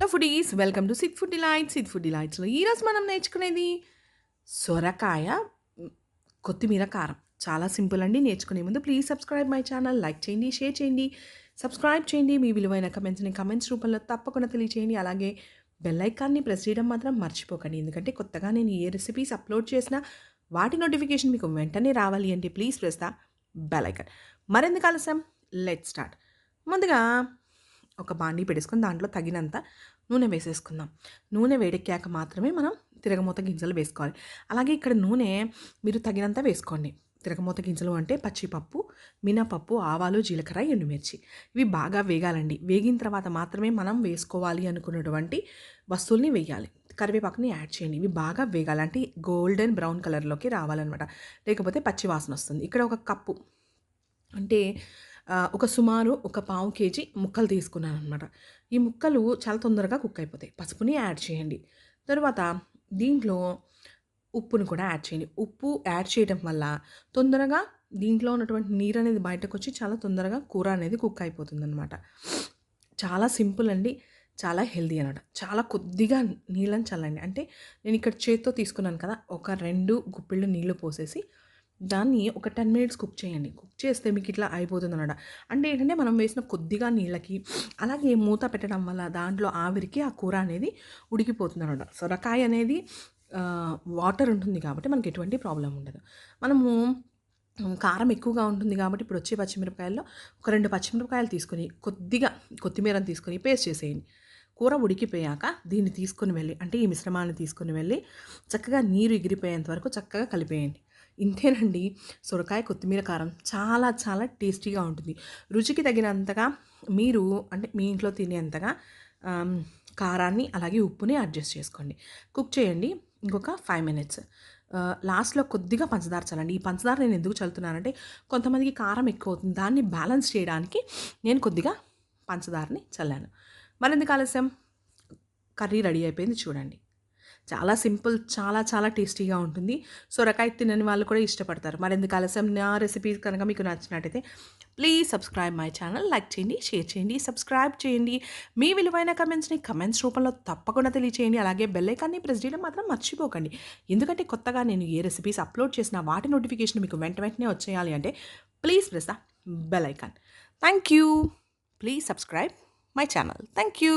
Hello foodies welcome to Sith food delights Sith food డిలైట్స్లో ఈరోజు మనం నేర్చుకునేది సొరకాయ కొత్తిమీర కారం. చాలా సింపుల్ అండి నేర్చుకునే ముందు please subscribe my channel like చేయండి షేర్ చేయండి సబ్స్క్రైబ్ చేయండి. మీ విలువైన కమెంట్స్ని కమెంట్స్ రూపంలో తప్పకుండా తెలియచేయండి. అలాగే బెల్ ఐకాన్ని ప్రెస్ చేయడం మాత్రం మర్చిపోకండి. ఎందుకంటే కొత్తగా నేను ఏ రెసిపీస్ అప్లోడ్ చేసినా వాటి నోటిఫికేషన్ మీకు వెంటనే రావాలి అంటే please press the bell icon మరెందుకు ఆలస్యం? లెట్ స్టార్ట్ ముందుగా ఒక బాండీ పెట్టేసుకొని దాంట్లో తగినంత నూనె వేసేసుకుందాం. నూనె వేడెక్కాక మాత్రమే మనం తిరగమూత గింజలు వేసుకోవాలి. అలాగే ఇక్కడ నూనె మీరు తగినంత వేసుకోండి. తిరగమూత గింజలు అంటే పచ్చిపప్పు మినపప్పు ఆవాలు జీలకర్ర ఎండుమిర్చి. ఇవి బాగా వేగాలండి. వేగిన తర్వాత మాత్రమే మనం వేసుకోవాలి అనుకున్నటువంటి వస్తువుల్ని వేయాలి. కరివేపాకుని యాడ్ చేయండి. ఇవి బాగా వేగాలి. అంటే గోల్డెన్ బ్రౌన్ కలర్లోకి రావాలన్నమాట. లేకపోతే పచ్చి వాసన వస్తుంది. ఇక్కడ ఒక కప్పు అంటే ఒక సుమారు ఒక పావు కేజీ ముక్కలు తీసుకున్నాను అనమాట ఈ ముక్కలు చాలా తొందరగా కుక్ అయిపోతాయి. పసుపుని యాడ్ చేయండి. తర్వాత దీంట్లో ఉప్పును కూడా యాడ్ చేయండి. ఉప్పు యాడ్ చేయడం వల్ల తొందరగా దీంట్లో ఉన్నటువంటి నీరు అనేది బయటకు వచ్చి చాలా తొందరగా కూర అనేది కుక్ అయిపోతుంది అనమాట చాలా సింపుల్ అండి. చాలా హెల్దీ అనమాట చాలా కొద్దిగా నీళ్ళని చల్లండి. అంటే నేను ఇక్కడ చేత్తో తీసుకున్నాను కదా ఒక రెండు గుప్పిళ్ళు నీళ్ళు పోసేసి దాన్ని ఒక టెన్ మినిట్స్ కుక్ చేయండి. కుక్ చేస్తే మీకు ఇట్లా అయిపోతుంది అనమాట అంటే ఏంటంటే మనం వేసిన కొద్దిగా నీళ్ళకి అలాగే మూత పెట్టడం వల్ల దాంట్లో ఆవిరికి ఆ కూర అనేది ఉడికిపోతుంది అనమాట సొరకాయ అనేది వాటర్ ఉంటుంది కాబట్టి మనకి ఎటువంటి ప్రాబ్లం ఉండదు. మనము కారం ఎక్కువగా ఉంటుంది కాబట్టి ఇప్పుడు వచ్చే పచ్చిమిరపకాయల్లో ఒక రెండు పచ్చిమిరపకాయలు తీసుకొని కొద్దిగా కొత్తిమీరని తీసుకొని పేస్ట్ చేసేయండి. కూర ఉడికిపోయాక దీన్ని తీసుకొని వెళ్ళి అంటే ఈ మిశ్రమాన్ని తీసుకొని వెళ్ళి చక్కగా నీరు ఎగిరిపోయేంత వరకు చక్కగా కలిపేయండి. ఇంతేనండి. సొరకాయ కొత్తిమీర కారం చాలా చాలా టేస్టీగా ఉంటుంది. రుచికి తగినంతగా మీరు అంటే మీ ఇంట్లో తినేంతగా కారాన్ని అలాగే ఉప్పుని అడ్జస్ట్ చేసుకోండి. కుక్ చేయండి ఇంకొక ఫైవ్ మినిట్స్. లాస్ట్లో కొద్దిగా పంచదార చల్లండి. ఈ పంచదార నేను ఎందుకు చల్లుతున్నానంటే కొంతమందికి కారం ఎక్కువ అవుతుంది దాన్ని బ్యాలెన్స్ చేయడానికి నేను కొద్దిగా పంచదారని చల్లాను. మరెందుకు ఆలస్యం? కర్రీ రెడీ అయిపోయింది చూడండి. చాలా సింపుల్ చాలా చాలా టేస్టీగా ఉంటుంది. సొరకాయ తినని వాళ్ళు కూడా ఇష్టపడతారు. మరి ఎందుకు ఆలస్యం నా రెసిపీస్ కనుక మీకు నచ్చినట్టయితే please subscribe my channel like చేయండి షేర్ చేయండి సబ్స్క్రైబ్ చేయండి. మీ విలువైన కమెంట్స్ని కమెంట్స్ రూపంలో తప్పకుండా తెలియచేయండి. అలాగే బెల్లైకాన్ని ప్రెస్ చేయడం మాత్రం మర్చిపోకండి. ఎందుకంటే కొత్తగా నేను ఏ రెసిపీస్ అప్లోడ్ చేసిన వాటి నోటిఫికేషన్ మీకు వెంట వెంటనే వచ్చేయాలి అంటే please press the bell icon. Thank you please subscribe my channel. Thank you